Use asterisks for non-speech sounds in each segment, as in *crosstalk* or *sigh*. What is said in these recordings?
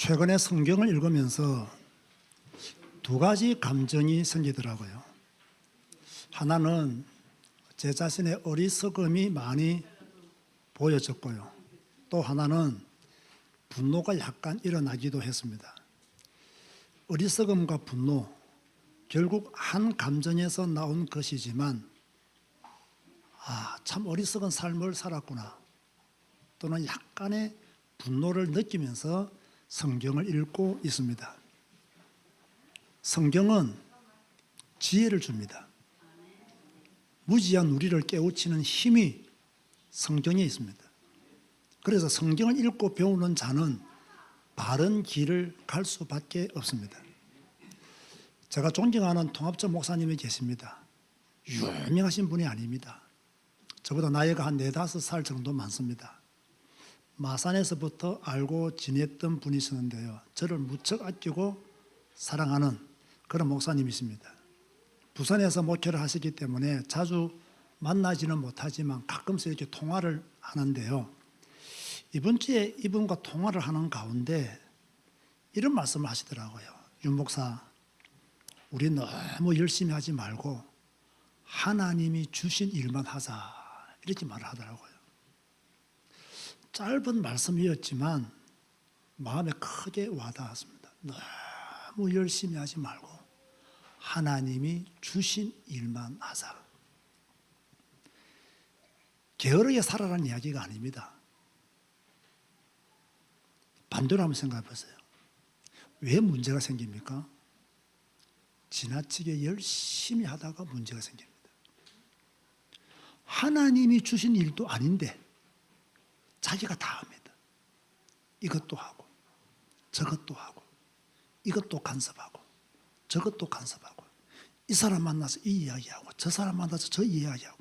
최근에 성경을 읽으면서 두 가지 감정이 생기더라고요. 하나는 제 자신의 어리석음이 많이 보여졌고요. 또 하나는 분노가 약간 일어나기도 했습니다. 어리석음과 분노, 결국 한 감정에서 나온 것이지만, 아, 참 어리석은 삶을 살았구나. 또는 약간의 분노를 느끼면서 성경을 읽고 있습니다. 성경은 지혜를 줍니다. 무지한 우리를 깨우치는 힘이 성경에 있습니다. 그래서 성경을 읽고 배우는 자는 바른 길을 갈 수밖에 없습니다. 제가 존경하는 통합적 목사님이 계십니다. 유명하신 분이 아닙니다. 저보다 나이가 한 네다섯 살 정도 많습니다. 마산에서부터 알고 지냈던 분이셨는데요. 저를 무척 아끼고 사랑하는 그런 목사님이십니다. 부산에서 목회를 하시기 때문에 자주 만나지는 못하지만 가끔씩 이렇게 통화를 하는데요. 이번 주에 이분과 통화를 하는 가운데 이런 말씀을 하시더라고요. 윤 목사, 우리 너무 열심히 하지 말고 하나님이 주신 일만 하자 이렇게 말을 하더라고요. 짧은 말씀이었지만 마음에 크게 와닿았습니다. 너무 열심히 하지 말고 하나님이 주신 일만 하자. 게으르게 살아라는 이야기가 아닙니다. 반대로 한번 생각해 보세요. 왜 문제가 생깁니까? 지나치게 열심히 하다가 문제가 생깁니다. 하나님이 주신 일도 아닌데 자기가 다 합니다. 이것도 하고 저것도 하고 이것도 간섭하고 저것도 간섭하고 이 사람 만나서 이 이야기하고 저 사람 만나서 저 이야기하고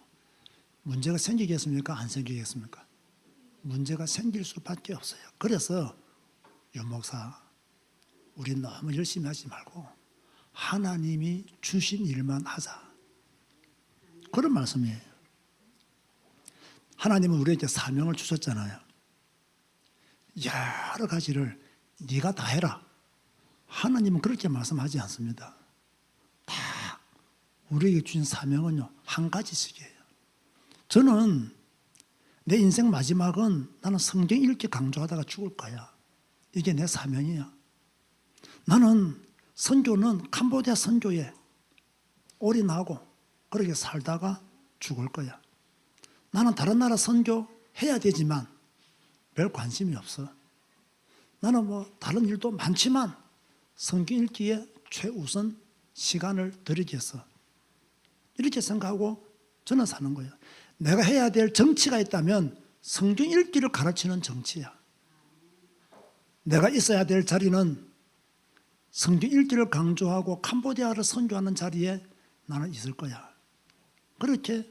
문제가 생기겠습니까? 안 생기겠습니까? 문제가 생길 수밖에 없어요. 그래서 윤 목사 우리 너무 열심히 하지 말고 하나님이 주신 일만 하자. 그런 말씀이에요. 하나님은 우리에게 사명을 주셨잖아요. 여러 가지를 네가 다 해라. 하나님은 그렇게 말씀하지 않습니다. 다 우리에게 주신 사명은요 한 가지씩이에요. 저는 내 인생 마지막은 나는 성경 읽기 강조하다가 죽을 거야. 이게 내 사명이야. 나는 선교는 캄보디아 선교에 올인하고 그렇게 살다가 죽을 거야. 나는 다른 나라 선교 해야 되지만 별 관심이 없어. 나는 뭐 다른 일도 많지만 성경 읽기에 최우선 시간을 들이겠어. 이렇게 생각하고 저는 사는 거예요. 내가 해야 될 정치가 있다면 성경 읽기를 가르치는 정치야. 내가 있어야 될 자리는 성경 읽기를 강조하고 캄보디아를 선교하는 자리에 나는 있을 거야. 그렇게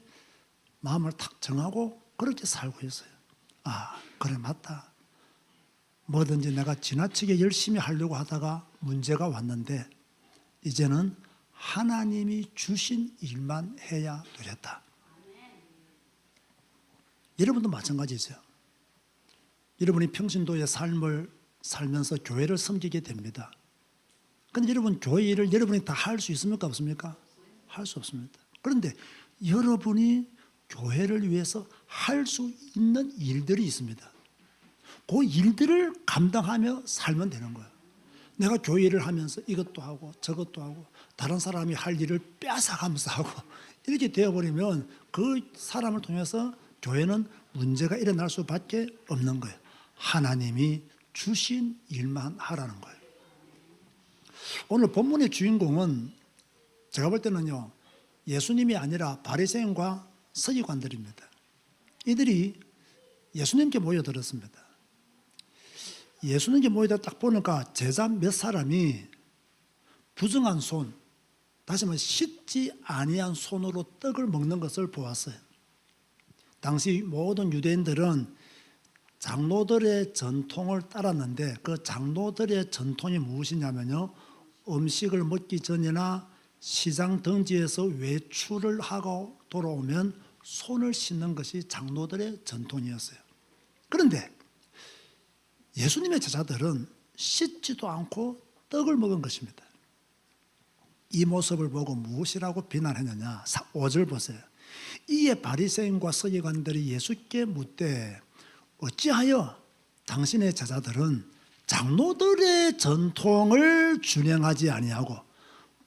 마음을 탁 정하고 그렇게 살고 있어요. 아, 그래 맞다. 뭐든지 내가 지나치게 열심히 하려고 하다가 문제가 왔는데 이제는 하나님이 주신 일만 해야 되겠다. 여러분도 마찬가지죠. 여러분이 평신도의 삶을 살면서 교회를 섬기게 됩니다. 근데 여러분 교회 일을 여러분이 다 할 수 있습니까 없습니까? 할 수 없습니다. 그런데 여러분이 교회를 위해서 할 수 있는 일들이 있습니다. 그 일들을 감당하며 살면 되는 거예요. 내가 교회 일을 하면서 이것도 하고 저것도 하고 다른 사람이 할 일을 뺏어가면서 하고 *laughs* 이렇게 되어버리면 그 사람을 통해서 교회는 문제가 일어날 수밖에 없는 거예요. 하나님이 주신 일만 하라는 거예요. 오늘 본문의 주인공은 제가 볼 때는요 예수님이 아니라 바리새인과 서기관들입니다. 이들이 예수님께 모여들었습니다. 예수님께 모여들 딱 보니까 제자 몇 사람이 부정한 손, 다시 말해 씻지 아니한 손으로 떡을 먹는 것을 보았어요. 당시 모든 유대인들은 장로들의 전통을 따랐는데 그 장로들의 전통이 무엇이냐면요. 음식을 먹기 전이나 시장 등지에서 외출을 하고 돌아오면 손을 씻는 것이 장로들의 전통이었어요. 그런데 예수님의 제자들은 씻지도 않고 떡을 먹은 것입니다. 이 모습을 보고 무엇이라고 비난했느냐? 5절 보세요. 이에 바리새인과 서기관들이 예수께 묻되 어찌하여 당신의 제자들은 장로들의 전통을 준행하지 아니하고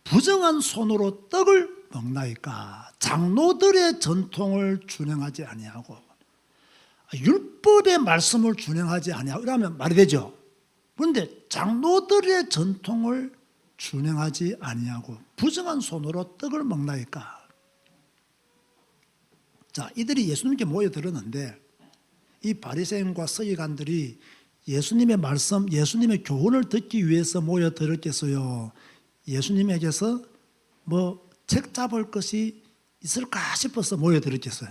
부정한 손으로 떡을 먹나이까? 장로들의 전통을 준행하지 아니하고 율법의 말씀을 준행하지 아니하고 이러면 말이 되죠. 그런데 장로들의 전통을 준행하지 아니하고 부정한 손으로 떡을 먹나이까? 자, 이들이 예수님께 모여들었는데 이 바리새인과 서기관들이 예수님의 말씀, 예수님의 교훈을 듣기 위해서 모여들었겠어요. 예수님에게서 뭐 책 잡을 것이 있을까 싶어서 모여들었겠어요.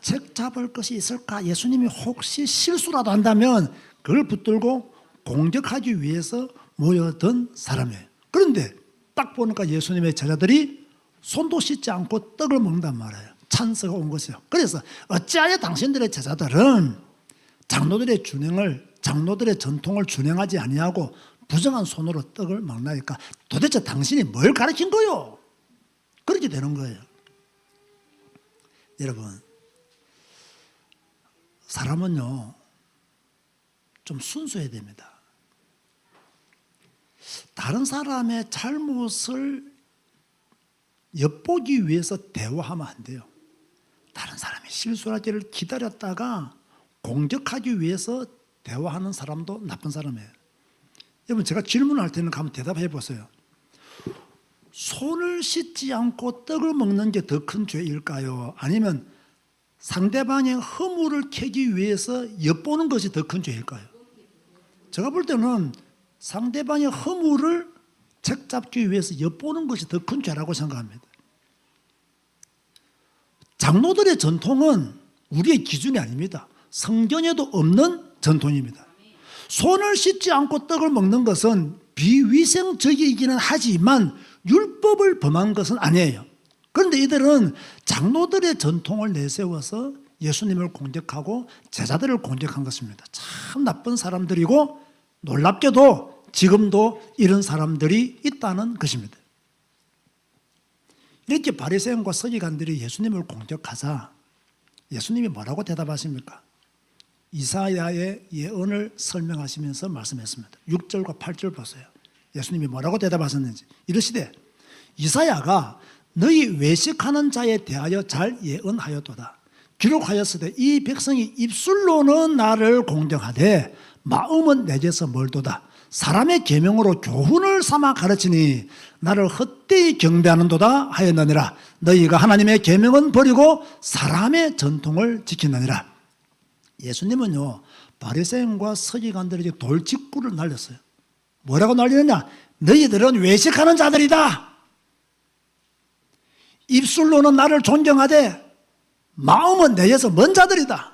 책 잡을 것이 있을까? 예수님이 혹시 실수라도 한다면 그걸 붙들고 공격하기 위해서 모여든 사람이에요. 그런데 딱 보니까 예수님의 제자들이 손도 씻지 않고 떡을 먹는단 말이에요. 찬스가 온 것이요. 그래서 어찌하여 당신들의 제자들은 장로들의 준행을 장로들의 전통을 준행하지 아니하고 부정한 손으로 떡을 먹나니까 도대체 당신이 뭘 가르친 거요? 그렇게 되는 거예요. 여러분 사람은요 좀 순수해야 됩니다. 다른 사람의 잘못을 엿보기 위해서 대화하면 안 돼요. 다른 사람이 실수하기를 기다렸다가 공격하기 위해서 대화하는 사람도 나쁜 사람이에요. 여러분 제가 질문할 때는 한번 대답해 보세요. 손을 씻지 않고 떡을 먹는 게 더 큰 죄일까요? 아니면 상대방의 허물을 캐기 위해서 엿보는 것이 더 큰 죄일까요? 제가 볼 때는 상대방의 허물을 책잡기 위해서 엿보는 것이 더 큰 죄라고 생각합니다. 장로들의 전통은 우리의 기준이 아닙니다. 성경에도 없는 전통입니다. 손을 씻지 않고 떡을 먹는 것은 비위생적이기는 하지만 율법을 범한 것은 아니에요. 그런데 이들은 장로들의 전통을 내세워서 예수님을 공격하고 제자들을 공격한 것입니다. 참 나쁜 사람들이고 놀랍게도 지금도 이런 사람들이 있다는 것입니다. 이렇게 바리새인과 서기관들이 예수님을 공격하자 예수님이 뭐라고 대답하십니까? 이사야의 예언을 설명하시면서 말씀했습니다. 6절과 8절 보세요. 예수님이 뭐라고 대답하셨는지 이르시되 이사야가 너희 외식하는 자에 대하여 잘 예언하였도다. 기록하였으되 이 백성이 입술로는 나를 공경하되 마음은 내게서 멀도다. 사람의 계명으로 교훈을 삼아 가르치니 나를 헛되이 경배하는도다 하였느니라. 너희가 하나님의 계명은 버리고 사람의 전통을 지키느니라. 예수님은요 바리새인과 서기관들에게 돌직구를 날렸어요. 뭐라고 날리느냐? 너희들은 외식하는 자들이다. 입술로는 나를 존경하되 마음은 내에서 먼 자들이다.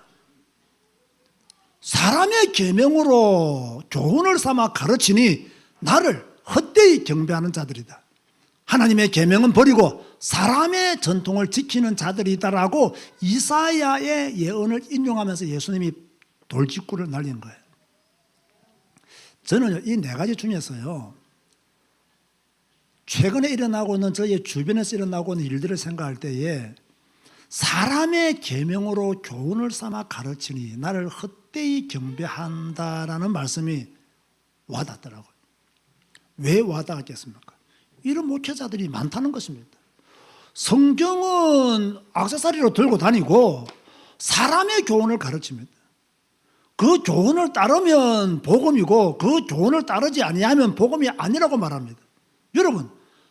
사람의 계명으로 교훈을 삼아 가르치니 나를 헛되이 경배하는 자들이다. 하나님의 계명은 버리고 사람의 전통을 지키는 자들이다라고 이사야의 예언을 인용하면서 예수님이 돌직구를 날린 거예요. 저는 이네 가지 중에서요. 최근에 일어나고 있는 저희 주변에서 일어나고 있는 일들을 생각할 때에 사람의 계명으로 교훈을 삼아 가르치니 나를 헛되이 경배한다라는 말씀이 와닿더라고요. 왜 와닿았겠습니까? 이런 목회자들이 많다는 것입니다. 성경은 악세사리로 들고 다니고 사람의 교훈을 가르칩니다. 그 교훈을 따르면 복음이고 그 교훈을 따르지 아니하면 복음이 아니라고 말합니다. 여러분,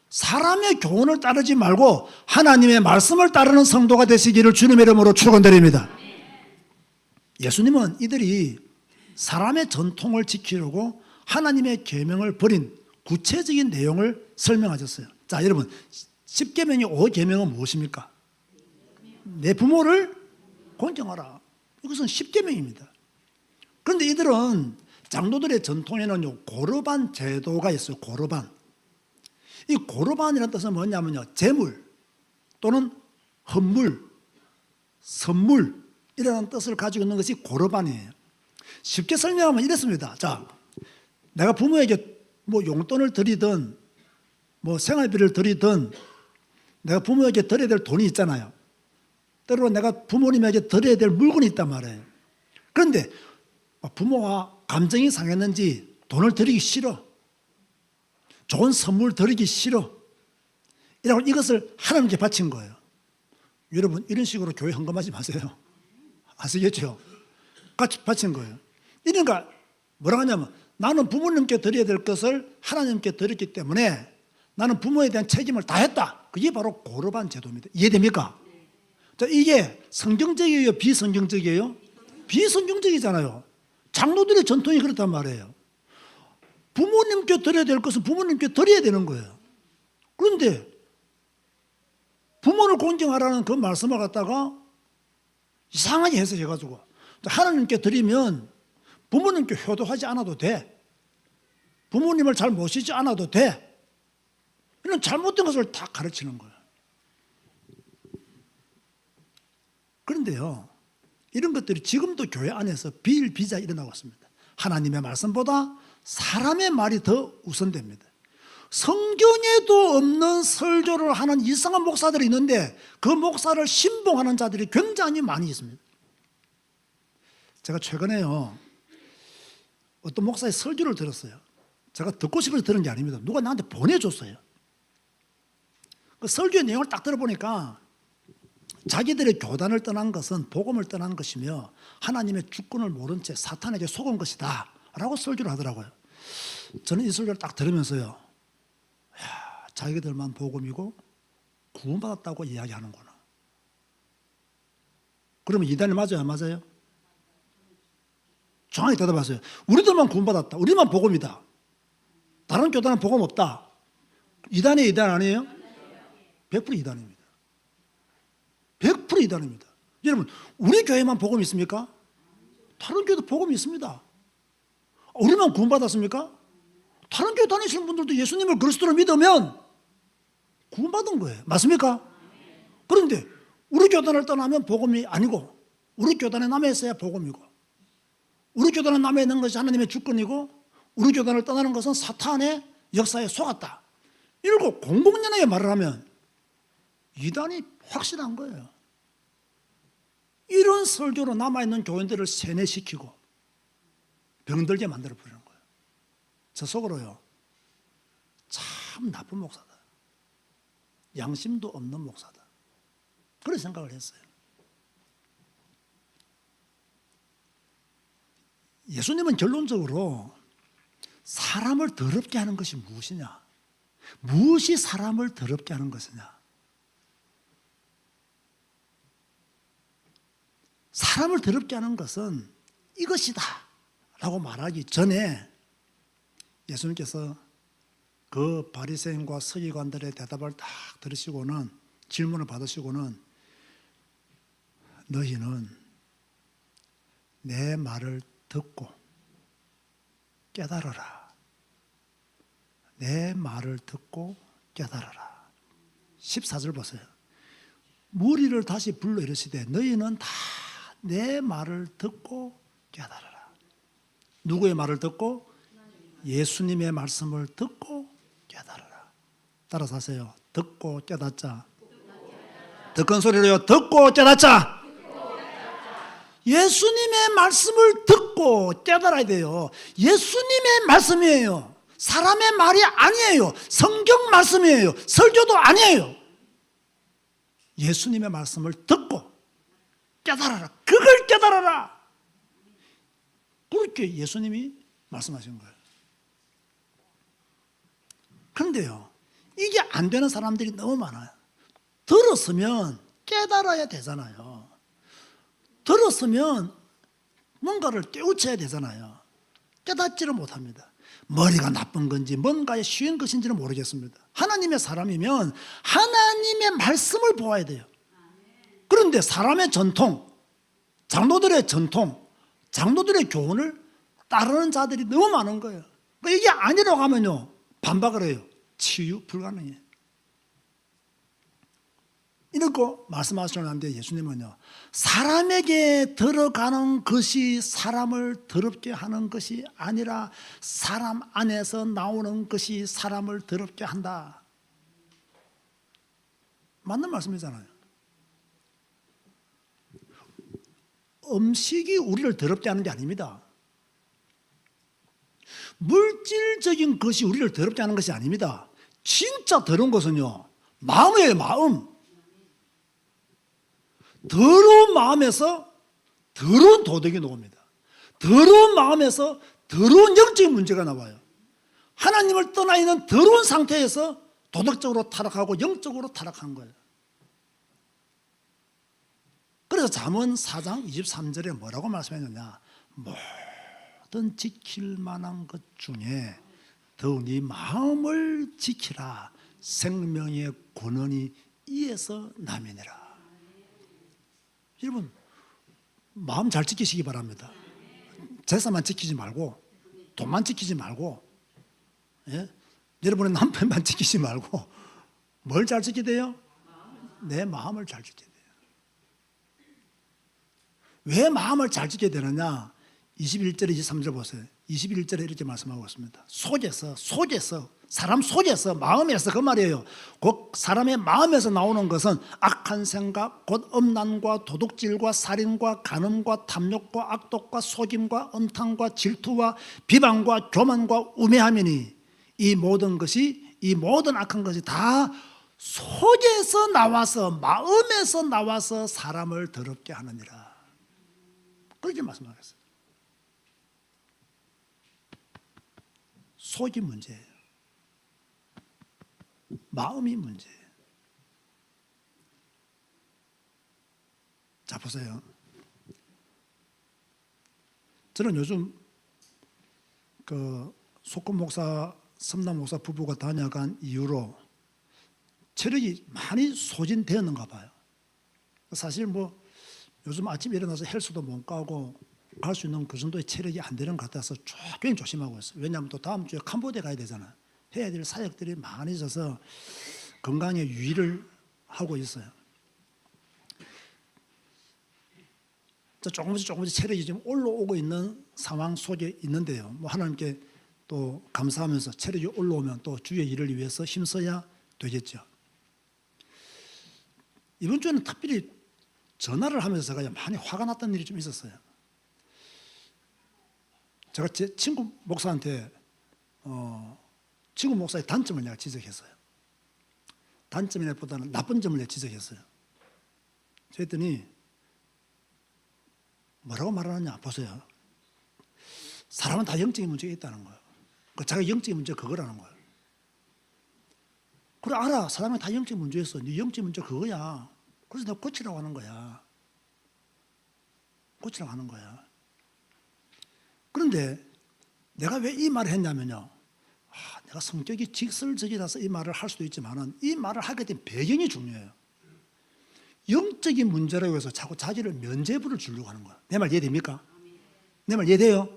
사람의 교훈을 따르지 말고 하나님의 말씀을 따르는 성도가 되시기를 주님의 이름으로 축원드립니다. 예수님은 이들이 사람의 전통을 지키려고 하나님의 계명을 버린 구체적인 내용을 설명하셨어요. 자, 여러분, 10계명의 5계명은 무엇입니까? 내 부모를 공경하라. 이것은 10계명입니다. 그런데 이들은 장로들의 전통에는요, 고르반 제도가 있어요. 고르반. 이 고르반이라는 뜻은 뭐냐면요, 재물 또는 헌물, 선물 이라는 뜻을 가지고 있는 것이 고르반이에요. 쉽게 설명하면 이렇습니다. 자, 내가 부모에게 뭐 용돈을 드리든 뭐 생활비를 드리든 내가 부모에게 드려야 될 돈이 있잖아요. 때로 내가 부모님에게 드려야 될 물건이 있단 말이에요. 그런데 부모와 감정이 상했는지 돈을 드리기 싫어. 좋은 선물 드리기 싫어. 이라고 이것을 하나님께 바친 거예요. 여러분 이런 식으로 교회 헌금하지 마세요. *laughs* 아시겠죠? 같이 바친 거예요. 이러니까 뭐라 하냐면 나는 부모님께 드려야 될 것을 하나님께 드렸기 때문에 나는 부모에 대한 책임을 다했다. 그게 바로 고르반 제도입니다. 이해됩니까? 자, 이게 성경적이에요, 비성경적이에요? 비성경적이잖아요. 장로들의 전통이 그렇단 말이에요. 부모님께 드려야 될 것은 부모님께 드려야 되는 거예요. 그런데 부모를 공경하라는 그 말씀을 갖다가 이상하게 해석해가지고 하나님께 드리면 부모님께 효도하지 않아도 돼. 부모님을 잘 모시지 않아도 돼. 이런 잘못된 것을 다 가르치는 거예요. 그런데요, 이런 것들이 지금도 교회 안에서 비일비재 일어나고 있습니다. 하나님의 말씀보다 사람의 말이 더 우선됩니다. 성경에도 없는 설교를 하는 이상한 목사들이 있는데 그 목사를 신봉하는 자들이 굉장히 많이 있습니다. 제가 최근에요, 어떤 목사의 설교를 들었어요. 제가 듣고 싶어서 들은 게 아닙니다. 누가 나한테 보내줬어요. 그 설교의 내용을 딱 들어보니까 자기들의 교단을 떠난 것은 복음을 떠난 것이며 하나님의 주권을 모른 채 사탄에게 속은 것이다. 라고 설교를 하더라고요. 저는 이 설교를 딱 들으면서요. 야, 자기들만 복음이고 구원받았다고 이야기하는구나. 그러면 이단이 맞아요? 안 맞아요? 정확히 대답하세요. 우리들만 구원받았다. 우리만 복음이다. 다른 교단은 복음 없다. 이단이 이단 아니에요? 100% 이단입니다. 100% 이단입니다. 여러분, 우리 교회만 복음 있습니까? 다른 교회도 복음이 있습니다. 우리만 구원받았습니까? 다른 교회 다니시는 분들도 예수님을 그리스도로 믿으면 구원받은 거예요. 맞습니까? 그런데 우리 교단을 떠나면 복음이 아니고 우리 교단에 남아 있어야 복음이고 우리 교단에 남아 있는 것이 하나님의 주권이고 우리 교단을 떠나는 것은 사탄의 역사에 속았다. 이러고 공공연하게 말을 하면 이단이 확실한 거예요. 이런 설교로 남아있는 교인들을 세뇌시키고 병들게 만들어 버리는 거예요. 저 속으로요. 참 나쁜 목사다. 양심도 없는 목사다. 그런 생각을 했어요. 예수님은 결론적으로 사람을 더럽게 하는 것이 무엇이냐? 무엇이 사람을 더럽게 하는 것이냐? 사람을 더럽게 하는 것은 이것이다 라고 말하기 전에 예수님께서 그 바리새인과 서기관들의 대답을 딱 들으시고는 질문을 받으시고는 너희는 내 말을 듣고 깨달아라. 내 말을 듣고 깨달아라. 14절 보세요. 무리를 다시 불러 이르시되 너희는 다 내 말을 듣고 깨달아라. 누구의 말을 듣고? 예수님의 말씀을 듣고 깨달아라. 따라서 하세요. 듣고 깨닫자. 더큰 소리로요. 듣고 깨닫자. 예수님의 말씀을 듣고 깨달아야 돼요. 예수님의 말씀이에요. 사람의 말이 아니에요. 성경 말씀이에요. 설교도 아니에요. 예수님의 말씀을 듣고 깨달아라. 그걸 깨달아라. 그렇게 예수님이 말씀하신 거예요. 그런데요, 이게 안 되는 사람들이 너무 많아요. 들었으면 깨달아야 되잖아요. 들었으면 뭔가를 깨우쳐야 되잖아요. 깨닫지를 못합니다. 머리가 나쁜 건지 뭔가에 쉬운 것인지는 모르겠습니다. 하나님의 사람이면 하나님의 말씀을 보아야 돼요. 그런데 사람의 전통, 장로들의 전통, 장로들의 교훈을 따르는 자들이 너무 많은 거예요. 그러니까 이게 아니라고 하면요, 반박을 해요. 치유 불가능해. 이렇게 말씀하시는데 예수님은요 사람에게 들어가는 것이 사람을 더럽게 하는 것이 아니라 사람 안에서 나오는 것이 사람을 더럽게 한다 맞는 말씀이잖아요 음식이 우리를 더럽게 하는 게 아닙니다 물질적인 것이 우리를 더럽게 하는 것이 아닙니다 진짜 더러운 것은요 마음이에요 마음 더러운 마음에서 더러운 도덕이 나옵니다. 더러운 마음에서 더러운 영적인 문제가 나와요. 하나님을 떠나 있는 더러운 상태에서 도덕적으로 타락하고 영적으로 타락한 거예요. 그래서 잠언 4장 23절에 뭐라고 말씀했느냐? 모든 지킬 만한 것 중에 네 마음을 지키라. 생명의 권원이 이에서 남이니라. 여러분 마음 잘 지키시기 바랍니다. 재산만 지키지 말고 돈만 지키지 말고 예? 여러분의 남편만 *laughs* 지키지 말고 뭘잘 돼요? 내 마음을 잘 돼요. 왜 마음을 잘 지켜야 되느냐? 21절에 23절 보세요. 21절에 이렇게 말씀하고 있습니다. 속에서 속에서 사람 속에서 마음에서 그 말이에요. 곧 사람의 마음에서 나오는 것은 악한 생각, 곧 음란과 도둑질과 살인과 간음과 탐욕과 악독과 속임과 음탕과 질투와 비방과 교만과 우매함이니 이 모든 것이 이 모든 악한 것이 다 속에서 나와서 마음에서 나와서 사람을 더럽게 하느니라. 그렇게 말씀하겠어요. 속이 문제예요. 마음이 문제예요. 자 보세요. 저는 요즘 그 소금 목사, 섬남 목사 부부가 다녀간 이후로 체력이 많이 소진되었는가 봐요. 사실 뭐 요즘 아침에 일어나서 헬스도 못 가고 갈 수 있는 그 정도의 체력이 안 되는 것 같아서 굉장히 조심하고 있어요. 왜냐하면 또 다음 주에 캄보디아 가야 되잖아요. 해야 될 사역들이 많이 있어서 건강에 유의를 하고 있어요. 자, 조금씩 조금씩 체력이 좀 올라오고 있는 상황 속에 있는데요. 뭐 하나님께 또 감사하면서 체력이 올라오면 또 주의 일을 위해서 힘써야 되겠죠. 이번 주에는 특별히 전화를 하면서 제가 많이 화가 났던 일이 좀 있었어요. 제가 제 친구 목사한테 어, 친구 목사의 단점을 내가 지적했어요. 단점이라보다는 나쁜 점을 내가 지적했어요. 그랬더니 뭐라고 말하느냐 보세요. 사람은 다 영적인 문제가 있다는 거예요. 그 자기 영적인 문제 그거라는 거예요. 그래 알아. 사람이 다 영적인 문제 있어. 네 영적인 문제 그거야. 그래서 내가 고치라고 하는 거야. 고치라고 하는 거야. 그런데 내가 왜 이 말을 했냐면요. 아, 내가 성격이 직설적이라서 이 말을 할 수도 있지만은 이 말을 하게 된 배경이 중요해요. 영적인 문제라고 해서 자꾸 자기를 면죄부를 주려고 하는 거야. 내 말 이해됩니까? 내 말 이해돼요?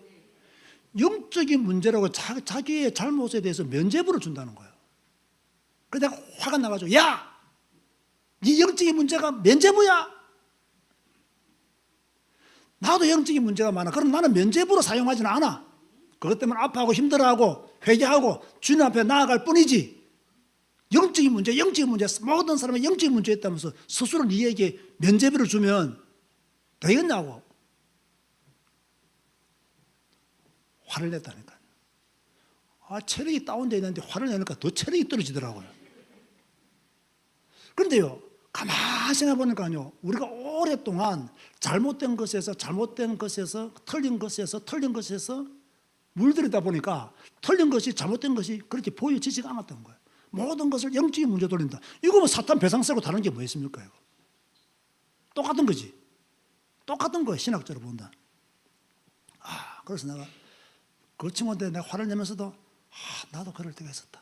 영적인 문제라고 자, 자기의 잘못에 대해서 면죄부를 준다는 거예요. 그래서 내가 화가 나가지고 야! 네 영적인 문제가 면죄부야? 나도 영적인 문제가 많아. 그럼 나는 면죄부로 사용하지는 않아. 그것 때문에 아파하고 힘들어하고 회개하고 주님 앞에 나아갈 뿐이지. 영적인 문제, 영적인 문제, 모든 사람의 영적인 문제 있다면서 스스로 네에게 면죄부를 주면 되겠냐고. 화를 냈다니까. 아, 체력이 다운되어 있는데 화를 내니까 더 체력이 떨어지더라고요. 그런데요, 가만히 생각해 보니까요, 우리가 오랫동안 잘못된 것에서, 잘못된 것에서, 틀린 것에서, 틀린 것에서 물들이다 보니까 틀린 것이, 잘못된 것이 그렇게 보여지지가 않았던 거예요. 모든 것을 영적인 문제 돌린다. 이거 뭐 사탄 배상 쓰고 다른 게 뭐 있습니까? 이거? 똑같은 거지. 똑같은 거예요, 신학적으로 본다. 아, 그래서 내가 그 친구한테 내가 화를 내면서도 아, 나도 그럴 때가 있었다.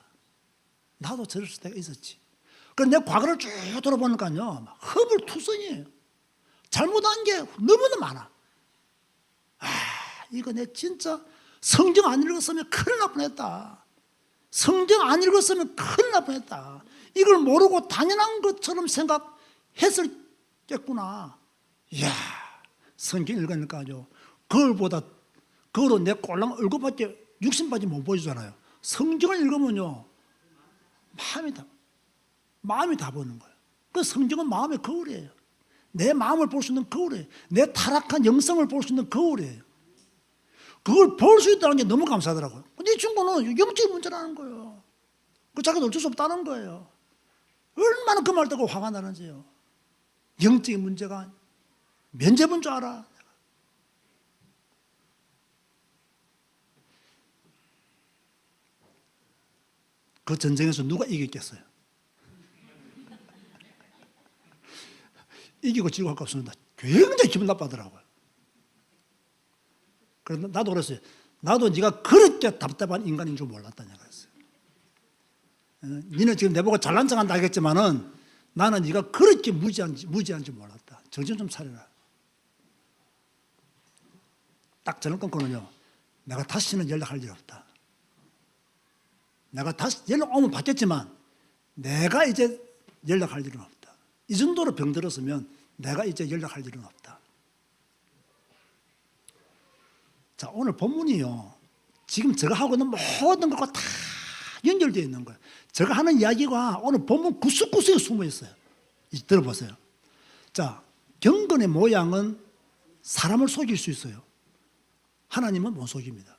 나도 저럴 때가 있었지. 그내 과거를 쭉 돌아보니까요, 허불투성이에요. 잘못한 게 너무나 많아. 아, 이거 내 진짜 성경 안 읽었으면 큰일 날 뻔했다. 성경 안 읽었으면 큰일 날 뻔했다. 이걸 모르고 당연한 것처럼 생각했던 했을겠구나. 이야, 성경 읽으니까 아주 거울보다 거울은 내 꼴랑 얼굴밖에 육신밖에 못 보이잖아요. 성경을 읽으면요, 마음이 다 마음이 다 보는 거예요. 그 성경은 마음의 거울이에요. 내 마음을 볼 수 있는 거울이에요. 내 타락한 영성을 볼 수 있는 거울이에요. 그걸 볼 수 있다는 게 너무 감사하더라고요. 근데 이 친구는 영적인 문제라는 거예요. 그 자기도 어쩔 수 없다는 거예요. 얼마나 그 말 듣고 화가 나는지요. 영적인 문제가 면제본 줄 알아. 그 전쟁에서 누가 이겼겠어요? 이기고 지고 할거 없습니다. 굉장히 기분 나빠더라고요. 그래서 나도 그랬어요. 나도 네가 그렇게 답답한 인간인 줄 몰랐다 내가 그랬어요. 어, 니는 지금 내보고 잘난 척한다 하겠지만은 나는 네가 그렇게 무지한지 무지한지 몰랐다. 정신 좀 차려라. 딱 저는 끊고는요. 내가 다시는 연락할 일 없다. 내가 다시 연락 오면 받겠지만 내가 이제 연락할 일은 없다. 이 정도로 병들었으면 내가 이제 연락할 일은 없다. 자, 오늘 본문이요. 지금 제가 하고 있는 모든 것과 다 연결되어 있는 거예요. 제가 하는 이야기가 오늘 본문 구석구석에 숨어 있어요. 이 들어보세요. 자, 경건의 모양은 사람을 속일 수 있어요. 하나님은 못 속입니다.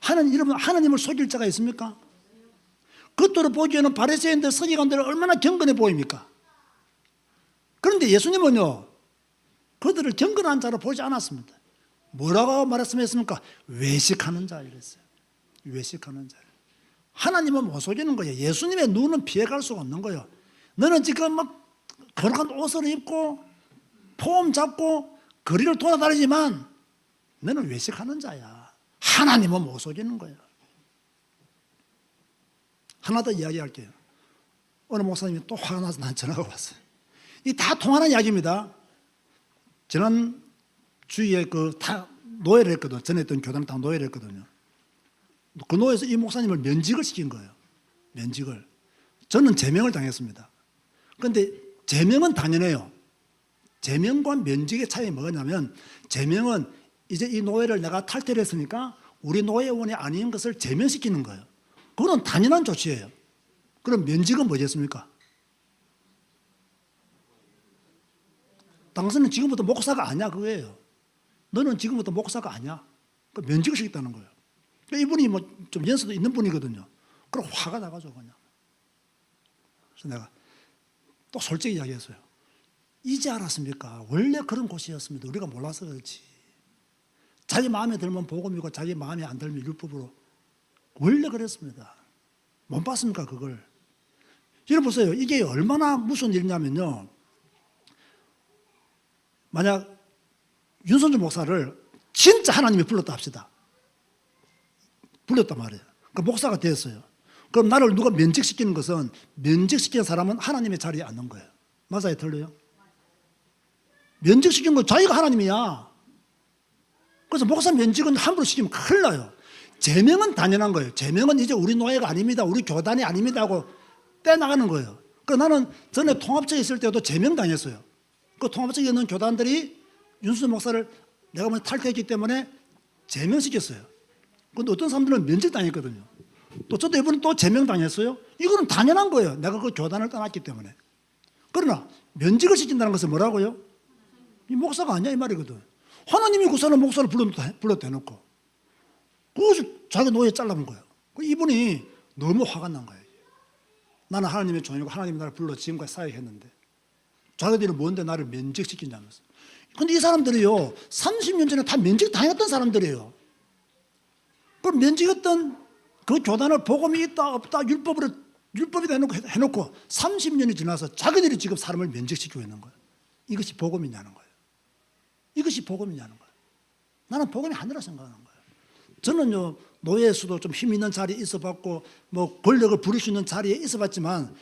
하나님, 여러분, 하나님을 속일 자가 있습니까? 겉으로 보기에는 바리새인들, 서기관들 얼마나 경건해 보입니까? 그런데 예수님은요, 그들을 경건한 자로 보지 않았습니다. 뭐라고 말씀했습니까? 외식하는 자 이랬어요. 외식하는 자. 하나님은 못 속이는 거예요. 예수님의 눈은 피해갈 수가 없는 거예요. 너는 지금 막 거룩한 옷을 입고 폼 잡고 거리를 돌아다니지만 너는 외식하는 자야. 하나님은 못 속이는 거예요. 하나 더 이야기할게요. 어느 목사님이 또 화가 나서 난 전화가 왔어요. 이 다 통하는 이야기입니다. 지난 주위에 그 다 노예를 했거든. 전에 했던 교단 다 노예를 했거든요. 그 노예에서 이 목사님을 면직을 시킨 거예요. 면직을. 저는 제명을 당했습니다. 그런데 제명은 당연해요. 제명과 면직의 차이가 뭐냐면 제명은 이제 이 노예를 내가 탈퇴를 했으니까 우리 노예원이 아닌 것을 제명시키는 거예요. 그건 당연한 조치예요. 그럼 면직은 뭐겠습니까? 당신은 지금부터 목사가 아니야 그거예요. 너는 지금부터 목사가 아니야. 그 면직을 시켰다는 거예요. 그러니까 이분이 뭐 좀 연수도 있는 분이거든요. 그럼 화가 나가지고 그냥. 그래서 내가 또 솔직히 이야기했어요. 이제 알았습니까? 원래 그런 곳이었습니다. 우리가 몰라서 그렇지. 자기 마음에 들면 복음이고 자기 마음에 안 들면 율법으로 원래 그랬습니다. 못 봤습니까 그걸? 여러분 보세요. 이게 얼마나 무슨 일이냐면요. 만약 윤선주 목사를 진짜 하나님이 불렀다 합시다. 불렀단 말이에요. 그 목사가 됐어요. 그럼 나를 누가 면직시키는 것은 면직시킨 사람은 하나님의 자리에 앉는 거예요. 맞아요? 틀려요? 면직시킨 건 자기가 하나님이야. 그래서 목사 면직은 함부로 시키면 큰일 나요. 제명은 당연한 거예요. 제명은 이제 우리 노예가 아닙니다. 우리 교단이 아닙니다 하고 떼나가는 거예요. 그 나는 전에 통합청에 있을 때도 제명 당했어요. 그 통합청에 있는 교단들이 윤수 목사를 내가 먼저 탈퇴했기 때문에 제명시켰어요. 근데 어떤 사람들은 면직당했거든요. 또 저도 이번에 또 제명당했어요. 이거는 당연한 거예요. 내가 그 교단을 떠났기 때문에. 그러나 면직을 시킨다는 것은 뭐라고요? 이 목사가 아니야 이 말이거든. 하나님이 그 사람 목사를 해놓고 그것을 자기 노예 잘라본 거예요. 그 이분이 너무 화가 난 거예요. 나는 하나님의 종이고 하나님이 나를 불러 지금까지 사역했는데 자기들이 뭔데 나를 면직시키냐면서. 근데 이 사람들이요 30년 전에 다 면직 당했던 사람들이에요. 그럼 면직했던 그 교단을 복음이 있다 없다 율법으로 율법이 해놓고, 해놓고 30년이 지나서 자기들이 지금 사람을 면직시키고 있는 거예요. 이것이 복음이냐는 거예요. 이것이 복음이냐는 거예요. 나는 복음이 아니라 생각하는 거예요. 저는요 노예에서도 좀 힘 있는 자리에 있어 봤고 뭐 권력을 부릴 수 있는 자리에 있어 봤지만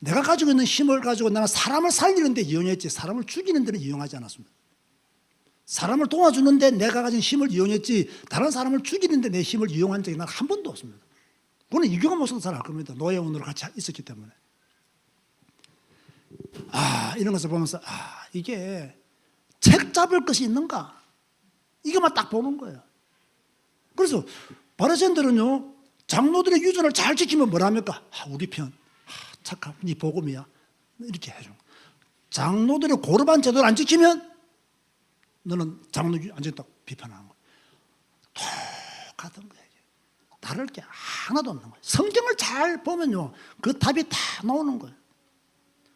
내가 가지고 있는 힘을 가지고 나는 사람을 살리는 데 이용했지 사람을 죽이는 데는 이용하지 않았습니다. 사람을 도와주는데 내가 가진 힘을 이용했지 다른 사람을 죽이는데 내 힘을 이용한 적이 난 한 번도 없습니다. 그거는 이경호 목사도 잘알 겁니다. 노예원으로 같이 있었기 때문에. 아 이런 것을 보면서 아 이게 책 잡을 것이 있는가 이것만 딱 보는 거예요. 그래서 바리새인들은요 장로들의 유전을 잘 지키면 뭐랍니까? 아, 우리 편 아, 착한 네 복음이야 이렇게 해줘. 장로들의 고르반 제도를 안 지키면 너는 장로 안 지켰다 비판하는 거예요. 똑같은 거예요. 다를 게 하나도 없는 거예요. 성경을 잘 보면요 그 답이 다 나오는 거예요.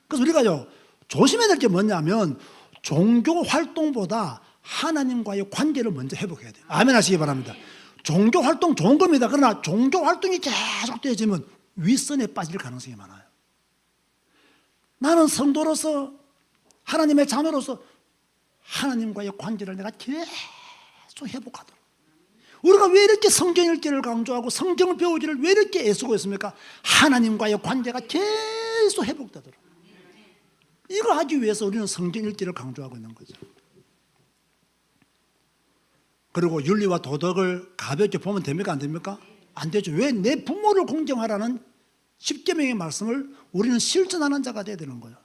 그래서 우리가요 조심해야 될 게 뭐냐면 종교 활동보다 하나님과의 관계를 먼저 회복해야 돼요. 아멘 하시기 바랍니다. 종교 활동 좋은 겁니다. 그러나 종교 활동이 계속 되어지면 윗선에 빠질 가능성이 많아요. 나는 성도로서 하나님의 자녀로서 하나님과의 관계를 내가 계속 회복하도록. 우리가 왜 이렇게 성경 읽기를 강조하고 성경을 배우기를 왜 이렇게 애쓰고 있습니까? 하나님과의 관계가 계속 회복되도록. 이걸 하기 위해서 우리는 성경 읽기를 강조하고 있는 거죠. 그리고 윤리와 도덕을 가볍게 보면 됩니까? 안 됩니까? 안 되죠. 왜 내 부모를 공경하라는 십계명의 말씀을 우리는 실천하는 자가 돼야 되는 거예요.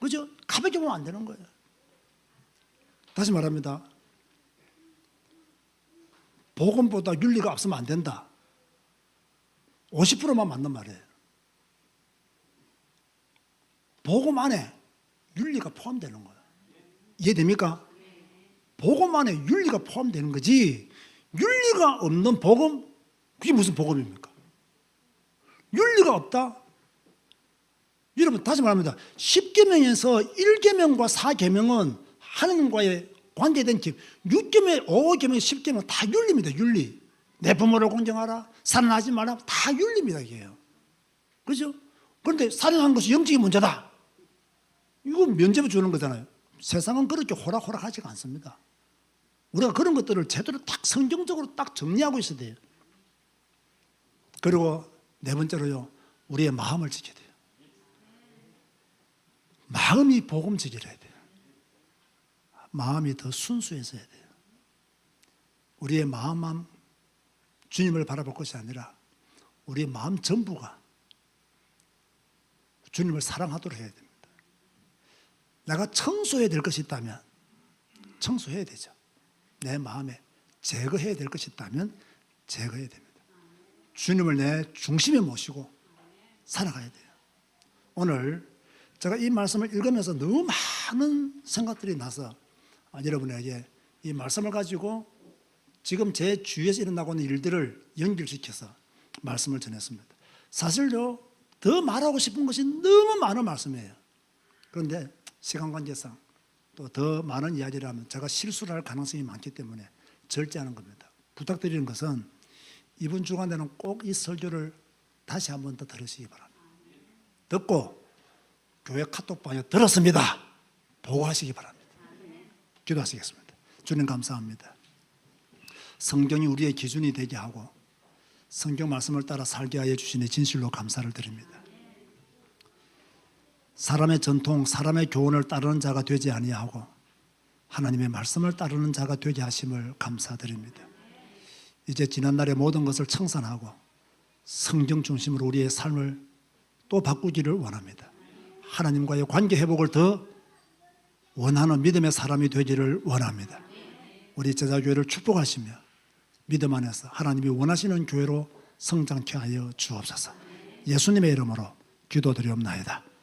그죠? 가볍게 보면 안 되는 거예요. 다시 말합니다. 복음보다 윤리가 앞서면 안 된다. 50%만 맞는 말이에요. 복음 안에 윤리가 포함되는 거예요. 이해됩니까? 복음 안에 윤리가 포함되는 거지. 윤리가 없는 복음, 그게 무슨 복음입니까? 윤리가 없다? 여러분 다시 말합니다. 10계명에서 1계명과 4계명은 하나님과의 관계된 집, 6계명, 5계명, 10계명 다 윤리입니다. 윤리. 내 부모를 공경하라, 살인하지 마라, 다 윤리입니다. 이게요. 그죠? 그런데 살인한 것이 영적인 문제다. 이거 면죄부 주는 거잖아요. 세상은 그렇게 호락호락하지가 않습니다. 우리가 그런 것들을 제대로 딱 성경적으로 딱 정리하고 있어야 돼요. 그리고 네 번째로요, 우리의 마음을 지켜야 돼요. 마음이 복음적이라야 돼요. 마음이 더 순수해져야 돼요. 우리의 마음만 주님을 바라볼 것이 아니라 우리의 마음 전부가 주님을 사랑하도록 해야 됩니다. 내가 청소해야 될 것이 있다면 청소해야 되죠. 내 마음에 제거해야 될 것이 있다면 제거해야 됩니다. 주님을 내 중심에 모시고 살아가야 돼요. 오늘 제가 이 말씀을 읽으면서 너무 많은 생각들이 나서 아, 여러분에게 이 말씀을 가지고 지금 제 주위에서 일어나고 있는 일들을 연결시켜서 말씀을 전했습니다. 사실요, 더 말하고 싶은 것이 너무 많은 말씀이에요. 그런데 시간 관계상 또 더 많은 이야기를 하면 제가 실수를 할 가능성이 많기 때문에 절제하는 겁니다. 부탁드리는 것은 이번 주간에는 꼭 이 설교를 다시 한 번 더 들으시기 바랍니다. 듣고 교회 카톡방에 들었습니다. 보고하시기 바랍니다. 기도하시겠습니다. 주님 감사합니다. 성경이 우리의 기준이 되게 하고 성경 말씀을 따라 살게 하여 주시니 진실로 감사를 드립니다. 사람의 전통, 사람의 교훈을 따르는 자가 되지 아니하고 하나님의 말씀을 따르는 자가 되게 하심을 감사드립니다. 이제 지난날의 모든 것을 청산하고 성경 중심으로 우리의 삶을 또 바꾸기를 원합니다. 하나님과의 관계 회복을 더 원하는 믿음의 사람이 되기를 원합니다. 우리 제자교회를 축복하시며 믿음 안에서 하나님이 원하시는 교회로 성장케 하여 주옵소서. 예수님의 이름으로 기도드리옵나이다.